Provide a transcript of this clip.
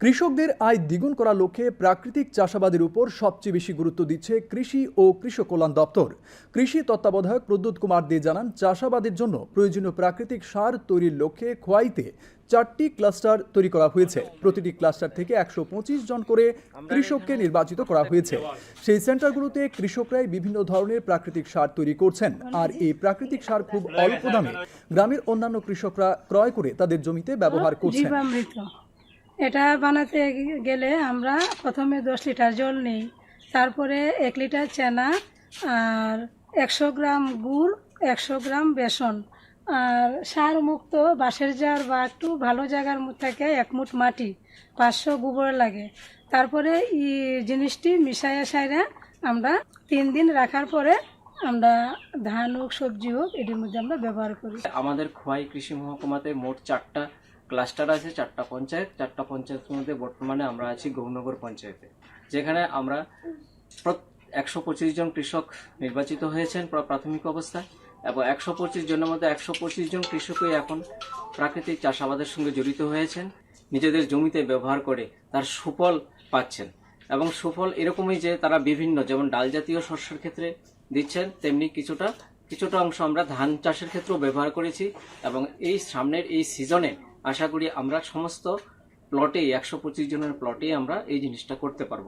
কৃষকদের আয় দ্বিগুণ করার লক্ষ্যে প্রাকৃতিক চাষাবাদের উপর সবচেয়ে বেশি গুরুত্ব দিচ্ছে কৃষি ও কৃষক কল্যাণ দপ্তর। কৃষি তত্ত্বাবধায়ক প্রদ্যুৎ কুমার দে জানান, চাষাবাদের জন্য প্রয়োজনীয় প্রাকৃতিক সার তৈরির লক্ষ্যে খোয়াইতে চারটি ক্লাস্টার তৈরি করা হয়েছে। প্রতিটি ক্লাস্টার থেকে একশো পঁচিশ জন করে কৃষককে নির্বাচিত করা হয়েছে। সেই সেন্টারগুলোতে কৃষকরাই বিভিন্ন ধরনের প্রাকৃতিক সার তৈরি করছেন। আর এই প্রাকৃতিক সার খুব অল্প দামে গ্রামের অন্যান্য কৃষকরা ক্রয় করে তাদের জমিতে ব্যবহার করছেন। এটা বানাতে গেলে আমরা প্রথমে দশ লিটার জল নিই। তারপরে এক লিটার চেনা আর একশো গ্রাম গুড়, একশো গ্রাম বেসন আর সার মুক্ত বাঁশের জার বা একটু ভালো জায়গার থেকে এক মুঠ মাটি, পাঁচশো গোবর লাগে। তারপরে এই জিনিসটি মিশাইয়া সাইরা আমরা তিন দিন রাখার পরে আমরা ধান হোক, সবজি হোক, এটির মধ্যে আমরা ব্যবহার করি। আমাদের খোয়াই কৃষি মহকুমাতে মোট চারটা ক্লাস্টার আছে চারটা পঞ্চায়েত, চারটা পঞ্চায়েতের মধ্যে বর্তমানে আমরা আছি গৌরনগর পঞ্চায়েতে, যেখানে আমরা একশো পঁচিশ জন কৃষক নির্বাচিত হয়েছেন প্রাথমিক অবস্থায় এবং একশো পঁচিশ জনের মধ্যে একশো পঁচিশ জন কৃষকই এখন প্রাকৃতিক চাষাবাদের সঙ্গে জড়িত হয়েছেন, নিজেদের জমিতে ব্যবহার করে তার সুফল পাচ্ছেন এবং সুফল এরকমই যে তারা বিভিন্ন, যেমন ডাল জাতীয় শস্যের ক্ষেত্রে দিচ্ছেন, তেমনি কিছুটা কিছুটা অংশ আমরা ধান চাষের ক্ষেত্রেও ব্যবহার করেছি এবং এই সামনের এই সিজনে আশা করি আমরা সমস্ত প্লটে একশো পঁচিশ জনের প্লটে আমরা এই জিনিসটা করতে পারব।